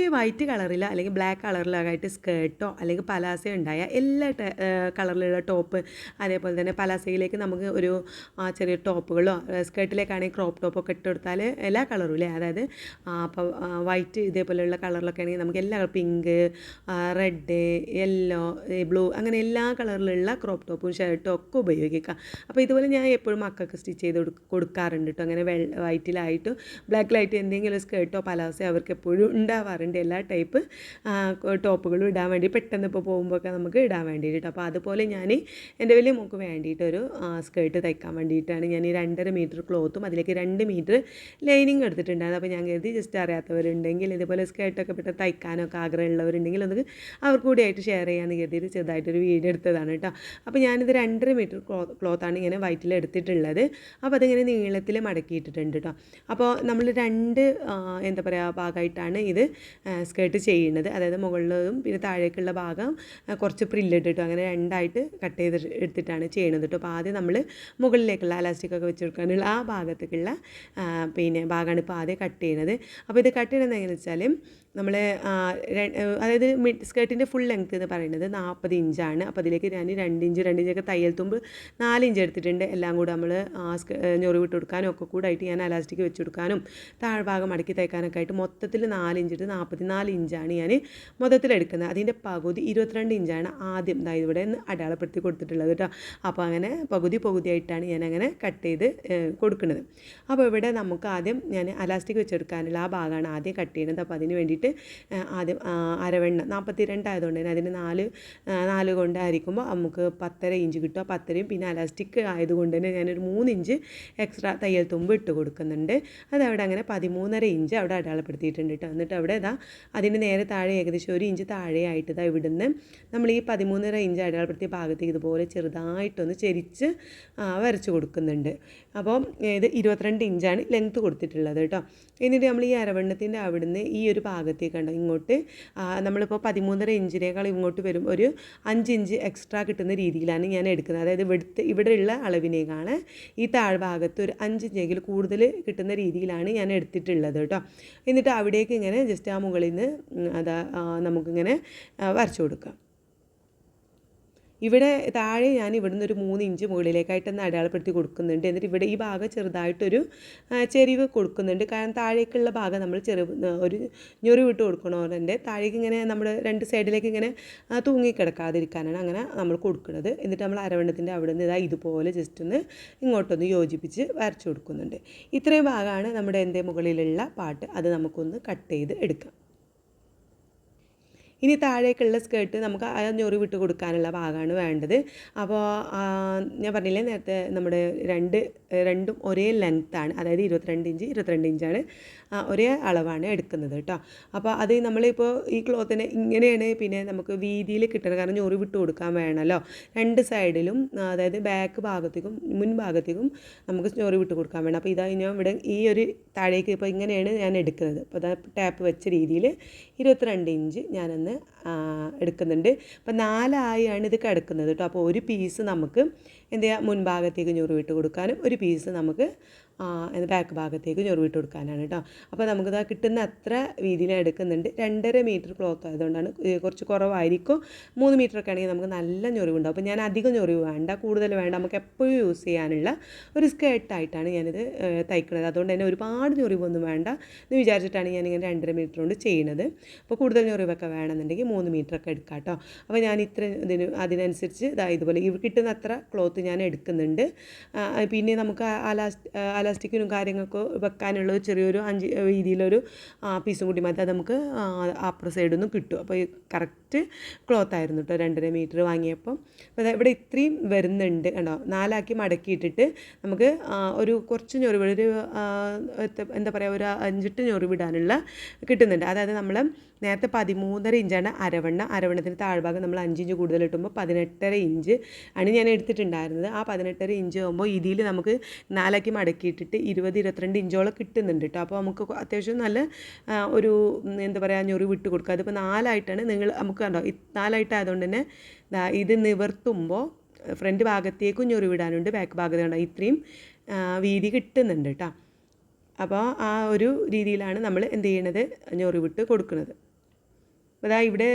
നമുക്ക് ഈ വൈറ്റ് കളറിൽ അല്ലെങ്കിൽ ബ്ലാക്ക് കളറിലായിട്ട് സ്കേർട്ടോ അല്ലെങ്കിൽ പലാസയോ ഉണ്ടായ എല്ലാ കളറിലുള്ള ടോപ്പ് അതേപോലെ തന്നെ പലാസയിലേക്ക് നമുക്ക് ഒരു ചെറിയ ടോപ്പുകളോ സ്കേർട്ടിലേക്കാണെങ്കിൽ ക്രോപ്പ് ടോപ്പൊക്കെ ഇട്ട് കൊടുത്താൽ എല്ലാ കളറും ഇല്ലേ? അതായത് അപ്പോൾ വൈറ്റ് ഇതേപോലെയുള്ള കളറിലൊക്കെ ആണെങ്കിൽ നമുക്ക് എല്ലാ പിങ്ക് റെഡ് യെല്ലോ ബ്ലൂ അങ്ങനെ എല്ലാ കളറിലുള്ള ക്രോപ്പ് ടോപ്പും ഷർട്ടും ഒക്കെ ഉപയോഗിക്കാം. അപ്പോൾ ഇതുപോലെ ഞാൻ എപ്പോഴും മക്കൾക്ക് സ്റ്റിച്ച് ചെയ്ത് കൊടുക്കാറുണ്ട് കേട്ടോ. അങ്ങനെ വൈറ്റിലായിട്ടും ബ്ലാക്കിലായിട്ടും എന്തെങ്കിലും സ്കേർട്ടോ പലാസയോ അവർക്ക് എപ്പോഴും ഉണ്ടാവാറുണ്ട്. എല്ലാ ടൈപ്പ് ടോപ്പുകളും ഇടാൻ വേണ്ടി പെട്ടെന്ന് ഇപ്പോൾ പോകുമ്പോഴൊക്കെ നമുക്ക് ഇടാൻ വേണ്ടിയിട്ട്. അപ്പോൾ അതുപോലെ ഞാൻ എന്റെ വലിയ മോക്ക് വേണ്ടിയിട്ടൊരു സ്കേർട്ട് തയ്ക്കാൻ വേണ്ടിയിട്ടാണ് ഞാൻ ഈ രണ്ടര മീറ്റർ ക്ലോത്തും അതിലേക്ക് രണ്ട് മീറ്റർ ലൈനിങ് എടുത്തിട്ടുണ്ടായിരുന്നു അപ്പോൾ ഞാൻ കരുതി ജസ്റ്റ് അറിയാത്തവരുണ്ടെങ്കിൽ ഇതുപോലെ സ്കേർട്ടൊക്കെ പെട്ടെന്ന് തയ്ക്കാനൊക്കെ ആഗ്രഹമുള്ളവരുണ്ടെങ്കിൽ ഒന്ന് അവർക്ക് കൂടിയായിട്ട് ഷെയർ ചെയ്യാമെന്ന് കരുതിയിട്ട് ചെറുതായിട്ടൊരു വീഡിയോ എടുത്തതാണ് കേട്ടോ. അപ്പോൾ ഞാനിത് രണ്ടര മീറ്റർ ക്ലോ ക്ലോത്താണ് ഇങ്ങനെ വൈറ്റിൽ എടുത്തിട്ടുള്ളത്. അപ്പോൾ അതിങ്ങനെ നീളത്തിൽ മടക്കിയിട്ടിട്ടുണ്ട് കേട്ടോ. അപ്പോൾ നമ്മൾ രണ്ട് എന്താ പറയുക ഭാഗമായിട്ടാണ് ഇത് സ്കേർട്ട് ചെയ്യുന്നത്. അതായത് മുകളിലും പിന്നെ താഴേക്കുള്ള ഭാഗം കുറച്ച് പ്രില്ലിട്ടിട്ടു അങ്ങനെ രണ്ടായിട്ട് കട്ട് ചെയ്ത് എടുത്തിട്ടാണ് ചെയ്യണത് കേട്ടോ അപ്പോൾ ആദ്യം നമ്മൾ മുകളിലേക്കുള്ള അലാസ്റ്റിക്കൊക്കെ വെച്ച് കൊടുക്കാനുള്ള ആ ഭാഗത്തേക്കുള്ള പിന്നെ ഭാഗമാണ് ഇപ്പോൾ ആദ്യം കട്ട് ചെയ്യണത്. അപ്പോൾ ഇത് കട്ട് ചെയ്യണത് എങ്ങനെയാണെന്ന് വെച്ചാൽ നമ്മൾ അതായത് മിഡ് സ്കേർട്ടിന്റെ ഫുൾ ലെങ്ത് എന്ന് പറയുന്നത് നാൽപ്പത് ഇഞ്ചാണ് അപ്പോൾ അതിലേക്ക് ഞാൻ രണ്ട് ഇഞ്ച് രണ്ട് ഇഞ്ചൊക്കെ തയ്യൽ തുമ്പ് നാല് ഇഞ്ച് എടുത്തിട്ടുണ്ട്. എല്ലാം കൂടെ നമ്മൾ ഞൊറി വിട്ട് കൊടുക്കാനും ഒക്കെ കൂടെ ആയിട്ട് ഞാൻ അലാസ്റ്റിക് വെച്ച് കൊടുക്കാനും താഴ്ഭാഗം മടക്കി തയ്ക്കാനൊക്കെ ആയിട്ട് മൊത്തത്തിൽ നാല് ഇഞ്ച് എടുത്ത് നാൽപ്പത്തി നാല് ഇഞ്ചാണ് ഞാൻ മൊത്തത്തിൽ എടുക്കുന്നത് അതിന്റെ പകുതി ഇരുപത്തിരണ്ട് ഇഞ്ചാണ് ആദ്യം. ദാ ഇവിടെ നിന്ന് അടയാളപ്പെടുത്തി കൊടുത്തിട്ടുള്ളത് കേട്ടോ. അപ്പോൾ അങ്ങനെ പകുതി പകുതിയായിട്ടാണ് ഞാൻ അങ്ങനെ കട്ട് ചെയ്ത് കൊടുക്കുന്നത്. അപ്പോൾ ഇവിടെ നമുക്ക് ആദ്യം ഞാൻ അലാസ്റ്റിക് വെച്ചെടുക്കാനുള്ള ആ ഭാഗമാണ് ആദ്യം കട്ട് ചെയ്യുന്നത്. അപ്പോൾ അതിന് വേണ്ടിയിട്ട് ആദ്യം അരവെണ്ണ നാൽപ്പത്തി രണ്ടായതുകൊണ്ട് തന്നെ അതിന് നാല് നാല് കൊണ്ടായിരിക്കുമ്പോൾ നമുക്ക് പത്തര ഇഞ്ച് കിട്ടും. പത്തരയും പിന്നെ അലാസ്റ്റിക് ആയതുകൊണ്ട് തന്നെ ഞാനൊരു മൂന്ന് ഇഞ്ച് എക്സ്ട്രാ തയ്യൽ തുമ്പ് ഇട്ട് കൊടുക്കുന്നുണ്ട്. അതവിടെ അങ്ങനെ പതിമൂന്നര ഇഞ്ച് അവിടെ അടയാളപ്പെടുത്തിയിട്ടുണ്ട് കേട്ടോ. എന്നിട്ട് അവിടെ അതിന് നേരെ താഴെ ഏകദേശം ഒരു ഇഞ്ച് താഴെയായിട്ട് ഇതാ ഇവിടുന്ന് നമ്മൾ ഈ പതിമൂന്നര ഇഞ്ച് അടയാളപ്പെടുത്തിയ ഭാഗത്തേക്ക് ഇതുപോലെ ചെറുതായിട്ടൊന്ന് ചെരിച്ച് വരച്ച് കൊടുക്കുന്നുണ്ട്. അപ്പോൾ ഇത് ഇരുപത്തിരണ്ട് ഇഞ്ചാണ് ലെങ്ത്ത് കൊടുത്തിട്ടുള്ളത് കേട്ടോ. എന്നിട്ട് നമ്മൾ ഈ അരവണ്ണത്തിന്റെ അവിടുന്ന് ഈ ഒരു ഭാഗത്തേക്ക് ഉണ്ടോ ഇങ്ങോട്ട് നമ്മളിപ്പോൾ പതിമൂന്നര ഇഞ്ചിനേക്കാൾ ഇങ്ങോട്ട് വരും. ഒരു അഞ്ച് ഇഞ്ച് എക്സ്ട്രാ കിട്ടുന്ന രീതിയിലാണ് ഞാൻ എടുക്കുന്നത്. അതായത് ഇവിടുത്തെ ഇവിടെയുള്ള അളവിനേക്കാണ് ഈ താഴ്ഭാഗത്ത് ഒരു അഞ്ച് ഇഞ്ചെങ്കിൽ കൂടുതൽ കിട്ടുന്ന രീതിയിലാണ് ഞാൻ എടുത്തിട്ടുള്ളത് കേട്ടോ. എന്നിട്ട് അവിടേക്ക് ഇങ്ങനെ ജസ്റ്റ് ആ മുകളിൽ നിന്ന് അതാ നമുക്കിങ്ങനെ വരച്ചു കൊടുക്കാം. ഇവിടെ താഴെ ഞാൻ ഇവിടുന്ന് ഒരു മൂന്ന് ഇഞ്ച് മുകളിലേക്കായിട്ടൊന്ന് അടയാളപ്പെടുത്തി കൊടുക്കുന്നുണ്ട്. എന്നിട്ട് ഇവിടെ ഈ ഭാഗം ചെറുതായിട്ടൊരു ചെരിവ് കൊടുക്കുന്നുണ്ട്. കാരണം താഴേക്കുള്ള ഭാഗം നമ്മൾ ചെറു ഒരു ഞൊറി വിട്ട് കൊടുക്കണോടെ താഴേക്ക് ഇങ്ങനെ നമ്മൾ രണ്ട് സൈഡിലേക്ക് ഇങ്ങനെ തൂങ്ങിക്കിടക്കാതിരിക്കാനാണ് അങ്ങനെ നമ്മൾ കൊടുക്കുന്നത്. എന്നിട്ട് നമ്മൾ അരവണ്ണത്തിന്റെ അവിടെ നിന്ന് ഇതാ ഇതുപോലെ ജസ്റ്റ് ഒന്ന് ഇങ്ങോട്ടൊന്ന് യോജിപ്പിച്ച് വരച്ചു കൊടുക്കുന്നുണ്ട്. ഇത്രയും ഭാഗമാണ് നമ്മുടെ എന്റെ മുകളിലുള്ള പാട്ട്. അത് നമുക്കൊന്ന് കട്ട് ചെയ്ത് എടുക്കാം. ഇനി താഴേക്കുള്ള സ്കേർട്ട് നമുക്ക് ആ ഞൊറി വിട്ട് കൊടുക്കാനുള്ള ഭാഗമാണ് വേണ്ടത്. അപ്പോൾ ഞാൻ പറഞ്ഞില്ലേ നേരത്തെ നമ്മുടെ രണ്ട് രണ്ടും ഒരേ ലെങ്ത്താണ് അതായത് ഇരുപത്തിരണ്ട് ഇഞ്ച് ഇരുപത്തിരണ്ട് ഇഞ്ചാണ്. ഒരേ അളവാണ് എടുക്കുന്നത് കേട്ടോ. അപ്പോൾ അത് നമ്മളിപ്പോൾ ഈ ക്ലോത്തിനെ ഇങ്ങനെയാണ് പിന്നെ നമുക്ക് വീതിയിൽ കിട്ടണം കാരണം ഞൊറി വിട്ട് കൊടുക്കാൻ വേണമല്ലോ. രണ്ട് സൈഡിലും അതായത് ബാക്ക് ഭാഗത്തേക്കും മുൻഭാഗത്തേക്കും നമുക്ക് ഞൊറി വിട്ട് കൊടുക്കാൻ വേണം. അപ്പോൾ ഇതായി ഞാൻ ഇവിടെ ഈ ഒരു താഴേക്ക് ഇപ്പോൾ ഇങ്ങനെയാണ് ഞാൻ എടുക്കുന്നത്. അപ്പോൾ അതാ ടാപ്പ് വെച്ച രീതിയിൽ ഇരുപത്തിരണ്ട് ഇഞ്ച് ഞാനൊന്ന് എടുക്കുന്നുണ്ട്. അപ്പോൾ നാലായാണ് ഇത് കിടക്കുന്നത് കേട്ടോ. അപ്പോൾ ഒരു പീസ് നമുക്ക് എന്ത് ചെയ്യുക മുൻഭാഗത്തേക്ക് ഞൊറി വിട്ട് കൊടുക്കാനും ഒരു പീസ് നമുക്ക് ഇത് ബാക്ക് ഭാഗത്തേക്ക് ചൊറിവിട്ട് കൊടുക്കാനാണ് കേട്ടോ അപ്പോൾ നമുക്കിത് കിട്ടുന്ന അത്ര വീതിയിൽ എടുക്കുന്നുണ്ട്. രണ്ടര മീറ്റർ ക്ലോത്ത് ആയതുകൊണ്ടാണ് കുറച്ച് കുറവായിരിക്കും. മൂന്ന് മീറ്റർ ഒക്കെ ആണെങ്കിൽ നമുക്ക് നല്ല ഞൊറിവുണ്ടാവും അപ്പോൾ ഞാൻ അധികം ഞൊറിവ് വേണ്ട കൂടുതൽ വേണ്ട. നമുക്ക് എപ്പോഴും യൂസ് ചെയ്യാനുള്ള ഒരു സ്കേർട്ടായിട്ടാണ് ഞാനിത് തയ്ക്കുന്നത്. അതുകൊണ്ട് തന്നെ ഒരുപാട് ഞൊറിവൊന്നും വേണ്ട എന്ന് വിചാരിച്ചിട്ടാണ് ഞാനിങ്ങനെ രണ്ടര മീറ്റർ കൊണ്ട് ചെയ്യുന്നത് അപ്പോൾ കൂടുതൽ ഞൊറിവൊക്കെ വേണമെന്നുണ്ടെങ്കിൽ മൂന്ന് മീറ്റർ ഒക്കെ എടുക്കാം കേട്ടോ അപ്പോൾ ഞാൻ ഇത്ര ഇതിന് അതിനനുസരിച്ച് ഇതാ ഇതുപോലെ ഇവ കിട്ടുന്ന അത്ര ക്ലോത്ത് ഞാൻ എടുക്കുന്നുണ്ട്. പിന്നെ നമുക്ക് അലാസ്റ്റ് അലാസ്റ്റിക്കിനും കാര്യങ്ങൾക്കും വെക്കാനുള്ള ചെറിയൊരു അഞ്ച് രീതിയിലൊരു പീസും കൂടി മതി അത് നമുക്ക് അപ്പുറ സൈഡിൽ നിന്ന് കിട്ടും അപ്പോൾ ഈ കറക്റ്റ് ക്ലോത്ത് ആയിരുന്നു കേട്ടോ രണ്ടര മീറ്റർ വാങ്ങിയപ്പം. അപ്പോൾ ഇവിടെ ഇത്രയും വരുന്നുണ്ട് കണ്ടോ? നാലാക്കി മടക്കിയിട്ടിട്ട് നമുക്ക് ഒരു കുറച്ച് ഞൊറിവ് ഒരു എന്താ പറയുക ഒരു അഞ്ചെട്ട് ഞൊറിവിടാനുള്ള കിട്ടുന്നുണ്ട്. അതായത് നമ്മൾ നേരത്തെ പതിമൂന്നര ഇഞ്ചാണ് അരവണ്ണ അരവണ്ണത്തിന് താഴ്ഭാഗം നമ്മൾ അഞ്ച് ഇഞ്ച് കൂടുതൽ ഇട്ടുമ്പോൾ പതിനെട്ടര ഇഞ്ച് ആണ് ഞാൻ എടുത്തിട്ടുണ്ടായിരുന്നത്. ആ പതിനെട്ടര ഇഞ്ച് ആകുമ്പോൾ ഇതിൽ നമുക്ക് നാലാക്കി മടക്കിയിട്ടിട്ട് ഇരുപത് ഇരുപത്തിരണ്ട് ഇഞ്ചോളം കിട്ടുന്നുണ്ട് കേട്ടോ അപ്പോൾ നമുക്ക് അത്യാവശ്യം നല്ല ഒരു എന്താ പറയുക ഞൊറി വിട്ട് കൊടുക്കുക. അതിപ്പോൾ നാലായിട്ടാണ് നിങ്ങൾ നമുക്ക് കണ്ടോ? ഇത്താലായിട്ടായതുകൊണ്ട് നാലായിട്ടായതുകൊണ്ട് തന്നെ ഇത് നിവർത്തുമ്പോൾ ഫ്രണ്ട് ഭാഗത്തേക്കും ഞൊറി വിടാനുണ്ട് ബാക്ക് ഭാഗത്ത് കണ്ടോ? ഇത്രയും വീതി കിട്ടുന്നുണ്ട് കേട്ടോ അപ്പോൾ ആ ഒരു രീതിയിലാണ് നമ്മൾ എന്ത് ചെയ്യണത്? ഞൊറി വിട്ട് കൊടുക്കുന്നത് അതാ ഇവിടെ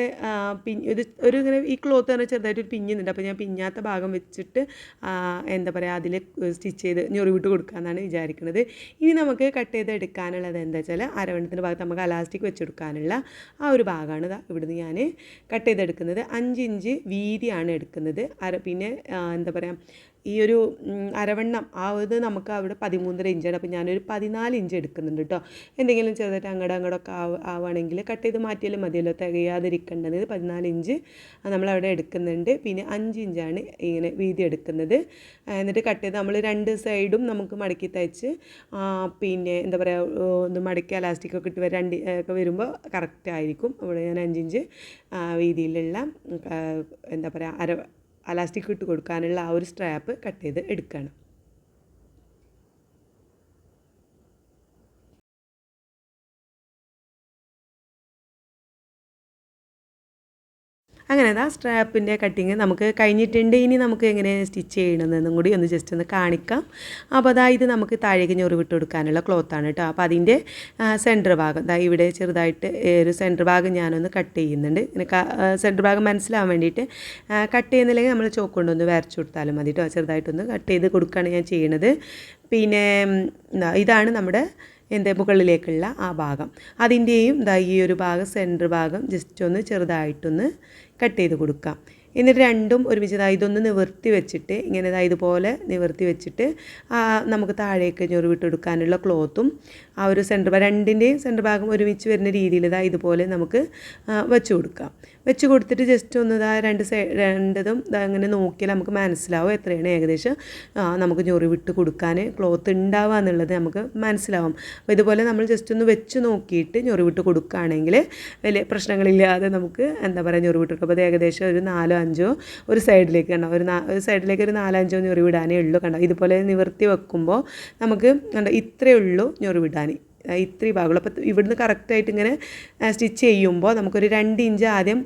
പിഞ്ഞ് ഒരു ഒരു ഇങ്ങനെ ഈ ക്ലോത്ത് തന്നെ ചെറുതായിട്ട് ഒരു പിഞ്ഞുന്നുണ്ട് അപ്പോൾ ഞാൻ പിഞ്ഞാത്ത ഭാഗം വെച്ചിട്ട് എന്താ പറയുക അതിൽ സ്റ്റിച്ച് ചെയ്ത് ഞൊറിവിട്ട് കൊടുക്കാമെന്നാണ് വിചാരിക്കുന്നത് ഇനി നമുക്ക് കട്ട് ചെയ്ത് എടുക്കാനുള്ളത് എന്താ വെച്ചാൽ അരവണ്ണത്തിന്റെ ഭാഗത്ത് നമുക്ക് അലാസ്റ്റിക് വെച്ചെടുക്കാനുള്ള ആ ഒരു ഭാഗമാണ് ഇവിടുന്ന് ഞാൻ കട്ട് ചെയ്തെടുക്കുന്നത്. അഞ്ച് ഇഞ്ച് വീതിയാണ് എടുക്കുന്നത്. അര പിന്നെ എന്താ പറയുക ഈ ഒരു അരവണ്ണം ആ ഇത് നമുക്ക് അവിടെ പതിമൂന്നര ഇഞ്ചാണ്. അപ്പോൾ ഞാനൊരു പതിനാല് ഇഞ്ച് എടുക്കുന്നുണ്ട് കേട്ടോ എന്തെങ്കിലും ചെറുതായിട്ട് അങ്ങോട്ട് അങ്ങോട്ടൊക്കെ ആവ് ആവുകയാണെങ്കിൽ കട്ട് ചെയ്ത് മാറ്റിയാലും മതിയല്ലോ തികയാതിരിക്കേണ്ടത്. പതിനാല് ഇഞ്ച് നമ്മളവിടെ എടുക്കുന്നുണ്ട്. പിന്നെ അഞ്ച് ഇഞ്ചാണ് ഇങ്ങനെ വീതി എടുക്കുന്നത്. എന്നിട്ട് കട്ട് ചെയ്ത് നമ്മൾ രണ്ട് സൈഡും നമുക്ക് മടക്കി തയ്ച്ച് പിന്നെ എന്താ പറയുക ഒന്ന് മടക്കി അലാസ്റ്റിക്കൊക്കെ ഇട്ട് രണ്ട് ഒക്കെ വരുമ്പോൾ കറക്റ്റ് ആയിരിക്കും. അവിടെ ഞാൻ അഞ്ചിഞ്ച് വീതിയിലുള്ള എന്താ പറയുക അര അലാസ്റ്റിക് ഇട്ട് കൊടുക്കാനുള്ള ആ ഒരു സ്ട്രാപ്പ് കട്ട് ചെയ്ത് എടുക്കണം. അങ്ങനെ ആ സ്ട്രാപ്പിന്റെ കട്ടിങ് നമുക്ക് കഴിഞ്ഞിട്ടുണ്ട്. ഇനി നമുക്ക് എങ്ങനെ സ്റ്റിച്ച് ചെയ്യണമെന്നും കൂടി ഒന്ന് ജസ്റ്റ് ഒന്ന് കാണിക്കാം. അപ്പോൾ അതാ ഇത് നമുക്ക് താഴേക്ക് ഞൊറി വിട്ട് കൊടുക്കാനുള്ള ക്ലോത്താണ് കേട്ടോ. അപ്പോൾ അതിന്റെ സെന്റർ ഭാഗം ദാ ഇവിടെ ചെറുതായിട്ട് ഒരു സെന്റർ ഭാഗം ഞാനൊന്ന് കട്ട് ചെയ്യുന്നുണ്ട്. ഇങ്ങനെ സെന്റർ ഭാഗം മനസ്സിലാവാൻ വേണ്ടിയിട്ട് കട്ട് ചെയ്യുന്നില്ലെങ്കിൽ നമ്മൾ ചോക്ക് കൊണ്ടൊന്ന് വരച്ചു കൊടുത്താലും മതി കേട്ടോ. ചെറുതായിട്ടൊന്ന് കട്ട് ചെയ്ത് കൊടുക്കുകയാണ് ഞാൻ ചെയ്യണത്. പിന്നെ ഇതാണ് നമ്മുടെ എന്റെ മുകളിലേക്കുള്ള ആ ഭാഗം. അതിന്റെയും ദാ ഈ ഒരു ഭാഗം സെന്റർ ഭാഗം ജസ്റ്റ് ഒന്ന് ചെറുതായിട്ടൊന്ന് കട്ട് ചെയ്ത് കൊടുക്കാം. എന്നിട്ട് രണ്ടും ഒരുമിച്ച് ഇതൊന്ന് നിവർത്തി വെച്ചിട്ട് ഇങ്ങനെ ഇതാ ഇതുപോലെ നിവർത്തി വെച്ചിട്ട് നമുക്ക് താഴേക്ക് ഞൊറിവിട്ട് വിട്ടെടുക്കാനുള്ള ക്ലോത്തും ആ ഒരു സെന്റർ ഭാഗം രണ്ടിന്റെയും സെന്റർ ഭാഗം ഒരുമിച്ച് വരുന്ന രീതിയിൽ ഇതാ ഇതുപോലെ നമുക്ക് വെച്ച് കൊടുക്കാം. വെച്ച് കൊടുത്തിട്ട് ജസ്റ്റ് ഒന്ന് ഇതാ രണ്ട് സൈ രണ്ടതും അങ്ങനെ നോക്കിയാൽ നമുക്ക് മനസ്സിലാവും എത്രയാണ് ഏകദേശം നമുക്ക് ഞൊറി വിട്ട് കൊടുക്കാൻ ക്ലോത്ത് ഉണ്ടാവുക എന്നുള്ളത് നമുക്ക് മനസ്സിലാവും. അപ്പോൾ ഇതുപോലെ നമ്മൾ ജസ്റ്റ് ഒന്ന് വെച്ച് നോക്കിയിട്ട് ഞൊറി വിട്ട് കൊടുക്കുകയാണെങ്കിൽ വലിയ പ്രശ്നങ്ങളില്ലാതെ നമുക്ക് എന്താ പറയുക ഞൊറി വിട്ട് കൊടുക്കും. അപ്പോൾ ഏകദേശം ഒരു നാലോ അഞ്ചോ ഒരു സൈഡിലേക്ക് കണ്ടോ ഒരു ഒരു സൈഡിലേക്ക് ഒരു നാലഞ്ചോ ഞൊറി വിടാനേ ഉള്ളൂ കണ്ടോ. ഇതുപോലെ നിവർത്തി വെക്കുമ്പോൾ നമുക്ക് കണ്ടോ ഇത്രയേ ഉള്ളൂ ഞൊറി വിടാൻ ആ, ഇത്രയും ഭാഗമുള്ളൂ. അപ്പോൾ ഇവിടുന്ന് കറക്റ്റായിട്ട് ഇങ്ങനെ സ്റ്റിച്ച് ചെയ്യുമ്പോൾ നമുക്കൊരു രണ്ട് ഇഞ്ച് ആദ്യം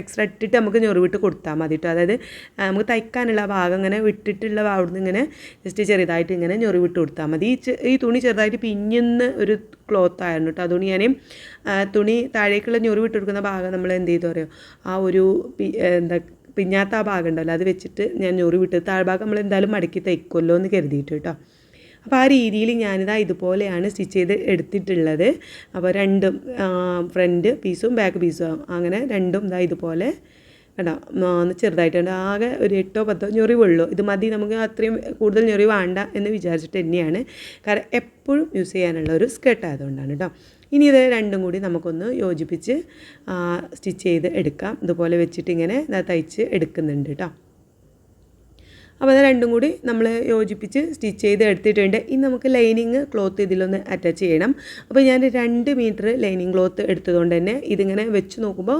എക്സ്ട്രാ ഇട്ടിട്ട് നമുക്ക് ഞൊറിവിട്ട് കൊടുത്താൽ മതി കേട്ടോ അതായത് നമുക്ക് തയ്ക്കാനുള്ള ഭാഗം ഇങ്ങനെ വിട്ടിട്ടുള്ള അവിടുന്ന് ഇങ്ങനെ ജസ്റ്റ് ചെറുതായിട്ട് ഇങ്ങനെ ഞൊറിവിട്ട് കൊടുത്താൽ മതി. ഈ ഈ തുണി ചെറുതായിട്ട് പിഞ്ഞുന്ന ഒരു ക്ലോത്ത് ആയിരുന്നു കേട്ടോ അതുകൊണ്ട് ഞാൻ തുണി താഴേക്കുള്ള ഞൊറിവിട്ട് കൊടുക്കുന്ന ഭാഗം നമ്മൾ എന്ത് ചെയ്തു പറയുക ആ ഒരു എന്താ പിഞ്ഞാത്ത ആ ഭാഗം ഉണ്ടല്ലോ അത് വെച്ചിട്ട് ഞാൻ ഞൊറി വിട്ട് താഴ്ഭാഗം നമ്മൾ എന്തായാലും മടക്കി തയ്ക്കുമല്ലോ എന്ന് കരുതിയിട്ട് കേട്ടോ അപ്പോൾ ആ രീതിയിൽ ഞാനിതാ ഇതുപോലെയാണ് സ്റ്റിച്ച് ചെയ്ത് എടുത്തിട്ടുള്ളത്. അപ്പോൾ രണ്ടും ഫ്രണ്ട് പീസും ബാക്ക് പീസും അങ്ങനെ രണ്ടും ഇതാ ഇതുപോലെ കേട്ടോ ചെറുതായിട്ടുണ്ട്. ആകെ ഒരു എട്ടോ പത്തോ ഞൊറിവുള്ളൂ. ഇത് മതി നമുക്ക് അത്രയും കൂടുതൽ ഞൊറി വേണ്ട എന്ന് വിചാരിച്ചിട്ട് തന്നെയാണ്. കാരണം എപ്പോഴും യൂസ് ചെയ്യാനുള്ള ഒരു സ്കേർട്ട് ആയതുകൊണ്ടാണ് കേട്ടോ ഇനി ഇത് രണ്ടും കൂടി നമുക്കൊന്ന് യോജിപ്പിച്ച് സ്റ്റിച്ച് ചെയ്ത് എടുക്കാം. ഇതുപോലെ വെച്ചിട്ട് ഇങ്ങനെ തയ്ച്ച് എടുക്കുന്നുണ്ട് കേട്ടോ അപ്പോൾ അത് രണ്ടും കൂടി നമ്മൾ യോജിപ്പിച്ച് സ്റ്റിച്ച് ചെയ്ത് എടുത്തിട്ടുണ്ട്. ഇനി നമുക്ക് ലൈനിങ് ക്ലോത്ത് ഇതിലൊന്ന് അറ്റാച്ച് ചെയ്യണം. അപ്പോൾ ഞാൻ രണ്ട് മീറ്റർ ലൈനിങ് ക്ലോത്ത് എടുത്തതുകൊണ്ട് തന്നെ ഇതിങ്ങനെ വെച്ച് നോക്കുമ്പോൾ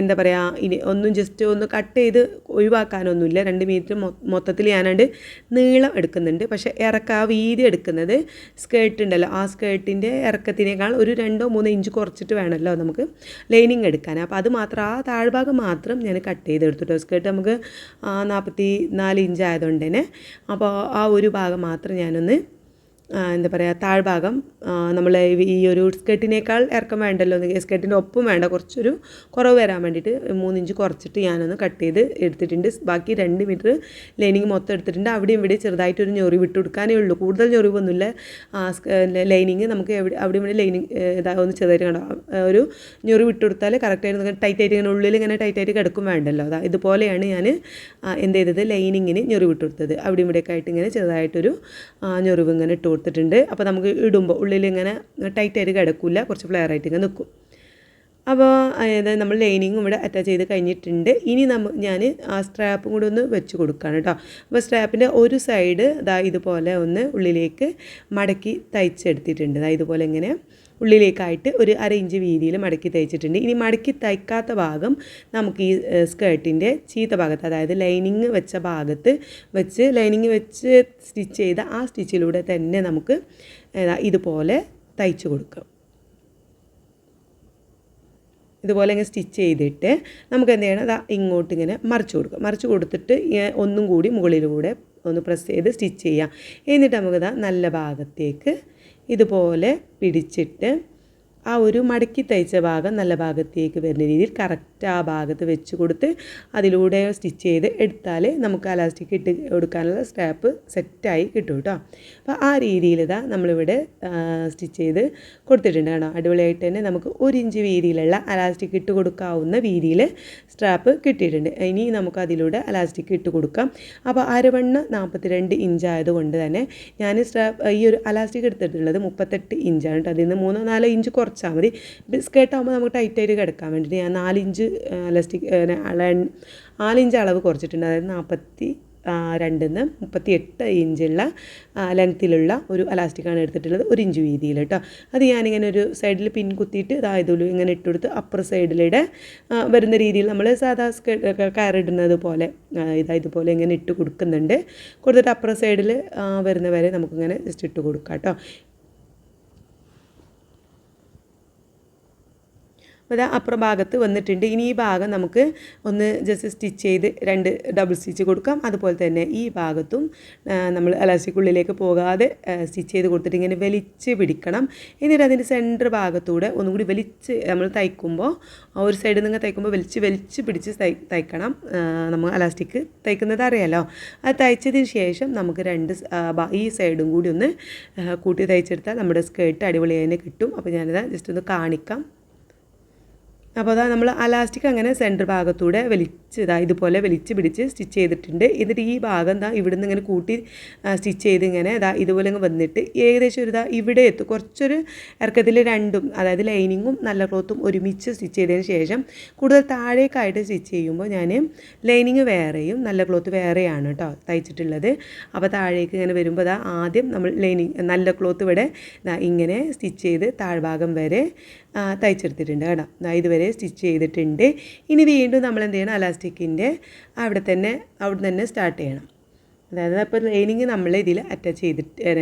എന്താ പറയുക ഇനി ഒന്നും ജസ്റ്റ് ഒന്ന് കട്ട് ചെയ്ത് ഒഴിവാക്കാനൊന്നുമില്ല. രണ്ട് മീറ്റർ മൊത്തത്തിൽ ഞാനണ്ട് നീളം എടുക്കുന്നുണ്ട്. പക്ഷേ ഇറക്ക ആ വീതി എടുക്കുന്നത് സ്കേർട്ട് ഉണ്ടല്ലോ. ആ സ്കേർട്ടിന്റെ ഇറക്കത്തിനേക്കാൾ ഒരു രണ്ടോ മൂന്നോ ഇഞ്ച് കുറച്ചിട്ട് വേണമല്ലോ നമുക്ക് ലൈനിങ് എടുക്കാൻ. അപ്പോൾ അത് മാത്രം ആ താഴ്ഭാഗം മാത്രം ഞാൻ കട്ട് ചെയ്തെടുത്തിട്ടോ. സ്കേർട്ട് നമുക്ക് നാൽപ്പത്തി നാല് ഇഞ്ച് ആയതുകൊണ്ട് തന്നെ അപ്പോൾ ആ ഒരു ഭാഗം മാത്രം ഞാനൊന്ന് എന്താ പറയുക താഴ്ഭാഗം നമ്മൾ ഈ ഒരു സ്കേട്ടിനേക്കാൾ ഇറക്കം വേണ്ടല്ലോ സ്കേർട്ടിന്റെ ഒപ്പം വേണ്ട കുറച്ചൊരു കുറവ് വരാൻ വേണ്ടിയിട്ട് മൂന്നിഞ്ച് കുറച്ചിട്ട് ഞാനൊന്ന് കട്ട് ചെയ്ത് എടുത്തിട്ടുണ്ട്. ബാക്കി രണ്ട് മീറ്റർ ലൈനിങ് മൊത്തം എടുത്തിട്ടുണ്ട്. അവിടെയും ഇവിടെ ചെറുതായിട്ടൊരു ഞൊറി വിട്ട് കൊടുക്കാനേ ഉള്ളൂ. കൂടുതൽ ഞൊറിവൊന്നുമില്ല. ലൈനിങ് നമുക്ക് എവിടെ അവിടെ ഇവിടെ ലൈനിങ് ഇതാ ഒന്ന് ചെറുതായിട്ട് കണ്ടോ ഒരു ഞൊറി വിട്ട് കൊടുത്താൽ കറക്റ്റായിട്ട് ടൈറ്റ് ആയിട്ട് ഇങ്ങനെ ഉള്ളിൽ ഇങ്ങനെ ടൈറ്റ് ആയിട്ട് കിടക്കും വേണ്ടല്ലോ. അതാ ഇതുപോലെയാണ് ഞാൻ എന്ത് ചെയ്തത്? ലൈനിങ്ങിന് ഞൊറി വിട്ട് കൊടുത്തത്. അവിടെ ഇവിടെയൊക്കെ ആയിട്ട് ഇങ്ങനെ ചെറുതായിട്ടൊരു ഞൊറിവ് ഇങ്ങനെ ഇട്ട് കൊടുത്തിട്ടുണ്ട്. അപ്പോൾ നമുക്ക് ഇടുമ്പോൾ ഉള്ളിൽ ഇങ്ങനെ ടൈറ്റായിട്ട് കിടക്കില്ല. കുറച്ച് ഫ്ലെയർ ആയിട്ട് ഇങ്ങനെ നിൽക്കും. അപ്പോൾ അതായത് നമ്മൾ ലൈനിങ്ങും ഇവിടെ അറ്റാച്ച് ചെയ്ത് കഴിഞ്ഞിട്ടുണ്ട്. ഇനി നമ്മ ഞാൻ ആ സ്ട്രാപ്പും കൂടി ഒന്ന് വെച്ച് കൊടുക്കുകയാണ് കേട്ടോ. അപ്പോൾ സ്ട്രാപ്പിന്റെ ഒരു സൈഡ് ഇതാ ഇതുപോലെ ഒന്ന് ഉള്ളിലേക്ക് മടക്കി തയ്ച്ചെടുത്തിട്ടുണ്ട്. ഇതാ ഇതുപോലെ ഇങ്ങനെ ഉള്ളിലേക്കായിട്ട് ഒരു അര ഇഞ്ച് വീതിയിൽ മടക്കി തയ്ച്ചിട്ടുണ്ട് ഇനി മടക്കി തയ്ക്കാത്ത ഭാഗം നമുക്ക് ഈ സ്കേർട്ടിന്റെ ചീത്ത ഭാഗത്ത് അതായത് ലൈനിങ് വെച്ച ഭാഗത്ത് വെച്ച് ലൈനിങ് വെച്ച് സ്റ്റിച്ച് ചെയ്ത ആ സ്റ്റിച്ചിലൂടെ തന്നെ നമുക്ക് ഇതുപോലെ തയ്ച്ചു കൊടുക്കാം. ഇതുപോലെ ഇങ്ങനെ സ്റ്റിച്ച് ചെയ്തിട്ട് നമുക്ക് എന്ത് ചെയ്യണം? അതാ ഇങ്ങോട്ട് ഇങ്ങനെ മറിച്ച് കൊടുക്കുക മറിച്ച് കൊടുത്തിട്ട് ഒന്നും കൂടി മുകളിലൂടെ ഒന്ന് പ്രസ് ചെയ്ത് സ്റ്റിച്ച് ചെയ്യാം. എന്നിട്ട് നമുക്കിതാ നല്ല ഭാഗത്തേക്ക് ഇതുപോലെ പിടിച്ചിട്ട് ആ ഒരു മടക്കി തയ്ച്ച ഭാഗം നല്ല ഭാഗത്തേക്ക് വരുന്ന രീതിയിൽ കറക്റ്റ് ആ ഭാഗത്ത് വെച്ച് കൊടുത്ത് അതിലൂടെ സ്റ്റിച്ച് ചെയ്ത് എടുത്താൽ നമുക്ക് അലാസ്റ്റിക് ഇട്ട് കൊടുക്കാനുള്ള സ്റ്റാപ്പ് സെറ്റായി കിട്ടും കേട്ടോ അപ്പോൾ ആ രീതിയിൽ ഇതാ നമ്മളിവിടെ സ്റ്റിച്ച് ചെയ്ത് കൊടുത്തിട്ടുണ്ട് കേട്ടോ. അടിപൊളിയായിട്ട് തന്നെ നമുക്ക് ഒരു ഇഞ്ച് വീതിയിലുള്ള അലാസ്റ്റിക് ഇട്ട് കൊടുക്കാവുന്ന വീതിയിൽ സ്ട്രാപ്പ് കിട്ടിയിട്ടുണ്ട്. ഇനി നമുക്ക് അതിലൂടെ അലാസ്റ്റിക് ഇട്ട് കൊടുക്കാം. അപ്പോൾ അരവണ്ണ നാൽപ്പത്തി രണ്ട് ഇഞ്ച് ആയതുകൊണ്ട് തന്നെ ഞാൻ സ്ട്രാപ്പ് ഈ ഒരു അലാസ്റ്റിക് എടുത്തിട്ടുള്ളത് മുപ്പത്തെട്ട് ഇഞ്ചാണ് കേട്ടോ അതിൽ നിന്ന് മൂന്നോ നാലോ ഇഞ്ച് കുറച്ചാൽ മതി. സ്കേർട്ട് ആകുമ്പോൾ നമുക്ക് ടൈറ്റായിട്ട് കിടക്കാൻ വേണ്ടിയിട്ട് ഞാൻ നാലിഞ്ച് അലാസ്റ്റിക് നാലിഞ്ച് അളവ് കുറച്ചിട്ടുണ്ട്. അതായത് നാൽപ്പത്തി രണ്ടിൽ നിന്ന് മുപ്പത്തി എട്ട് ഇഞ്ചുള്ള ലെങ്ത്തിലുള്ള ഒരു അലാസ്റ്റിക്കാണ് എടുത്തിട്ടുള്ളത്. ഒരു ഇഞ്ച് വീതിയിൽ കേട്ടോ അത് ഞാനിങ്ങനെ ഒരു സൈഡിൽ പിൻ കുത്തിയിട്ട് ഇതായതുള്ളൂ ഇങ്ങനെ ഇട്ടുകൊടുത്ത് അപ്പർ സൈഡിലൂടെ വരുന്ന രീതിയിൽ നമ്മൾ സാധാ കയറിടുന്നത് പോലെ ഇതാ ഇതുപോലെ ഇങ്ങനെ ഇട്ട് കൊടുക്കുന്നുണ്ട്. കൊടുത്തിട്ട് അപ്പർ സൈഡിൽ വരുന്ന വരെ നമുക്കിങ്ങനെ ജസ്റ്റ് ഇട്ട് കൊടുക്കാം കേട്ടോ അപ്പോൾ അത് അപ്പുറം ഭാഗത്ത് വന്നിട്ടുണ്ട്. ഇനി ഈ ഭാഗം നമുക്ക് ഒന്ന് ജസ്റ്റ് സ്റ്റിച്ച് ചെയ്ത് രണ്ട് ഡബിൾ സ്റ്റിച്ച് കൊടുക്കാം. അതുപോലെ തന്നെ ഈ ഭാഗത്തും നമ്മൾ അലാസ്റ്റിക്കുള്ളിലേക്ക് പോകാതെ സ്റ്റിച്ച് ചെയ്ത് കൊടുത്തിട്ട് ഇങ്ങനെ വലിച്ച് പിടിക്കണം. എന്നിട്ട് അതിന്റെ സെന്റർ ഭാഗത്തൂടെ ഒന്നും കൂടി വലിച്ച് നമ്മൾ തയ്ക്കുമ്പോൾ ഒരു സൈഡിൽ നിന്ന് തയ്ക്കുമ്പോൾ വലിച്ച് വലിച്ച് പിടിച്ച് തയ്ക്കണം. നമ്മൾ അലാസ്റ്റിക് തയ്ക്കുന്നത് അറിയാലോ. അത് തയ്ച്ചതിന് ശേഷം നമുക്ക് രണ്ട് ഈ സൈഡും കൂടി ഒന്ന് കൂട്ടി തയ്ച്ചെടുത്താൽ നമ്മുടെ സ്കേർട്ട് അടിപൊളി തന്നെ കിട്ടും. അപ്പോൾ ഞാനത് ജസ്റ്റ് ഒന്ന് കാണിക്കാം. അപ്പോൾ അതാ നമ്മൾ അലാസ്റ്റിക് അങ്ങനെ സെന്റർ ഭാഗത്തൂടെ വലിച്ച് ഇതാ ഇതുപോലെ വലിച്ച് പിടിച്ച് സ്റ്റിച്ച് ചെയ്തിട്ടുണ്ട്. എന്നിട്ട് ഈ ഭാഗം ദാ ഇവിടെ നിന്ന് ഇങ്ങനെ കൂട്ടി സ്റ്റിച്ച് ചെയ്ത് ഇങ്ങനെ ഇതാ ഇതുപോലെ അങ്ങ് വന്നിട്ട് ഏകദേശം ഒരു ഇതാ ഇവിടെ എത്തും. കുറച്ചൊരു ഇറക്കത്തിൽ രണ്ടും അതായത് ലൈനിങ്ങും നല്ല ക്ലോത്തും ഒരുമിച്ച് സ്റ്റിച്ച് ചെയ്തതിന് ശേഷം കൂടുതൽ താഴേക്കായിട്ട് സ്റ്റിച്ച് ചെയ്യുമ്പോൾ ഞാൻ ലൈനിങ് വേറെയും നല്ല ക്ലോത്ത് വേറെയാണ് കേട്ടോ തയ്ച്ചിട്ടുള്ളത്. അപ്പോൾ താഴേക്ക് ഇങ്ങനെ വരുമ്പോൾ അതാ ആദ്യം നമ്മൾ ലൈനിങ് നല്ല ക്ലോത്ത് ഇവിടെ ഇങ്ങനെ സ്റ്റിച്ച് ചെയ്ത് താഴ്ഭാഗം വരെ തയ്ച്ചെടുത്തിട്ടുണ്ട് കേട്ടോ. ഇതുവരെ സ്റ്റിച്ച് ചെയ്തിട്ടുണ്ട്. ഇനി വീണ്ടും നമ്മൾ എന്ത് ചെയ്യണം? അലാസ്റ്റിക്കിന്റെ അവിടെ തന്നെ അവിടെ തന്നെ സ്റ്റാർട്ട് ചെയ്യണം. അതായത് അപ്പോൾ ലൈനിങ് നമ്മൾ ഇതിൽ അറ്റാച്ച് ചെയ്തിട്ട്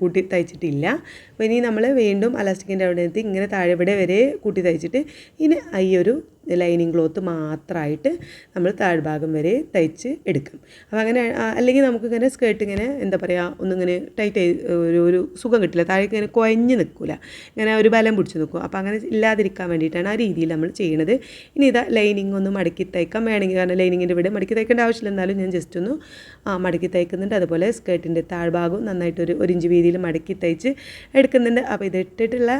കൂട്ടി തയ്ച്ചിട്ടില്ല. അപ്പോൾ ഇനി നമ്മൾ വീണ്ടും അലാസ്റ്റിക്കിന്റെ അവിടെ എത്തി ഇങ്ങനെ താഴെ ഇവിടെ വരെ കൂട്ടി തയ്ച്ചിട്ട് ഇനി ഈ ഒരു ലൈനിങ് ക്ലോത്ത് മാത്രമായിട്ട് നമ്മൾ താഴ്ഭാഗം വരെ തയ്ച്ച് എടുക്കും. അപ്പോൾ അങ്ങനെ അല്ലെങ്കിൽ നമുക്കിങ്ങനെ സ്കേർട്ട് ഇങ്ങനെ എന്താ പറയുക ഒന്നിങ്ങനെ ടൈറ്റ് ഒരു ഒരു സുഖം കിട്ടില്ല. താഴേക്ക് ഇങ്ങനെ കുഴഞ്ഞ് നിൽക്കില്ല ഇങ്ങനെ ഒരു ബലം പിടിച്ച് നിൽക്കും. അപ്പോൾ അങ്ങനെ ഇല്ലാതിരിക്കാൻ വേണ്ടിയിട്ടാണ് ആ രീതിയിൽ നമ്മൾ ചെയ്യണത്. ഇനി ഇതാ ലൈനിങ് ഒന്ന് മടക്കി തയ്ക്കാൻ വേണമെങ്കിൽ കാരണം ലൈനിങ്ങിന്റെ ഇവിടെ മടക്കി തയ്ക്കേണ്ട ആവശ്യമില്ല. എന്നാലും ഞാൻ ജസ്റ്റ് ഒന്ന് മടക്കി തയ്ക്കുന്നുണ്ട്. അതുപോലെ സ്കേർട്ടിന്റെ താഴ്ഭാഗവും നന്നായിട്ട് ഒരു ഒരു ഇഞ്ച് വീതിയിൽ മടക്കി തയ്ച്ച് എടുക്കുന്നുണ്ട്. അപ്പോൾ ഇതിട്ടിട്ടുള്ള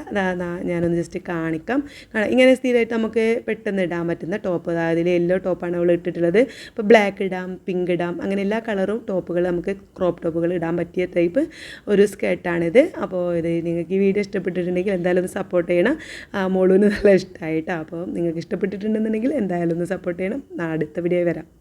ഞാനൊന്ന് ജസ്റ്റ് കാണിക്കാം. ഇങ്ങനെ സ്ഥിരമായിട്ട് നമുക്ക് പെട്ടെന്ന് ഇടാൻ പറ്റുന്ന ടോപ്പ് അതായത് യെല്ലോ ടോപ്പാണ് അവൾ ഇട്ടിട്ടുള്ളത്. ഇപ്പോൾ ബ്ലാക്ക് ഇടാം പിങ്ക് ഇടാം അങ്ങനെ എല്ലാ കളറും ടോപ്പുകൾ നമുക്ക് ക്രോപ്പ് ടോപ്പുകൾ ഇടാൻ പറ്റിയ ടൈപ്പ് ഒരു സ്കേർട്ടാണിത് അപ്പോൾ ഇത് നിങ്ങൾക്ക് ഈ വീഡിയോ ഇഷ്ടപ്പെട്ടിട്ടുണ്ടെങ്കിൽ എന്തായാലും ഒന്ന് സപ്പോർട്ട് ചെയ്യണം. മോളൂന് നല്ല ഇഷ്ടമായിട്ടാണ് അപ്പോൾ നിങ്ങൾക്ക് ഇഷ്ടപ്പെട്ടിട്ടുണ്ടെന്നുണ്ടെങ്കിൽ എന്തായാലും ഒന്ന് സപ്പോർട്ട് ചെയ്യണം. അടുത്ത വീഡിയോ വരാം.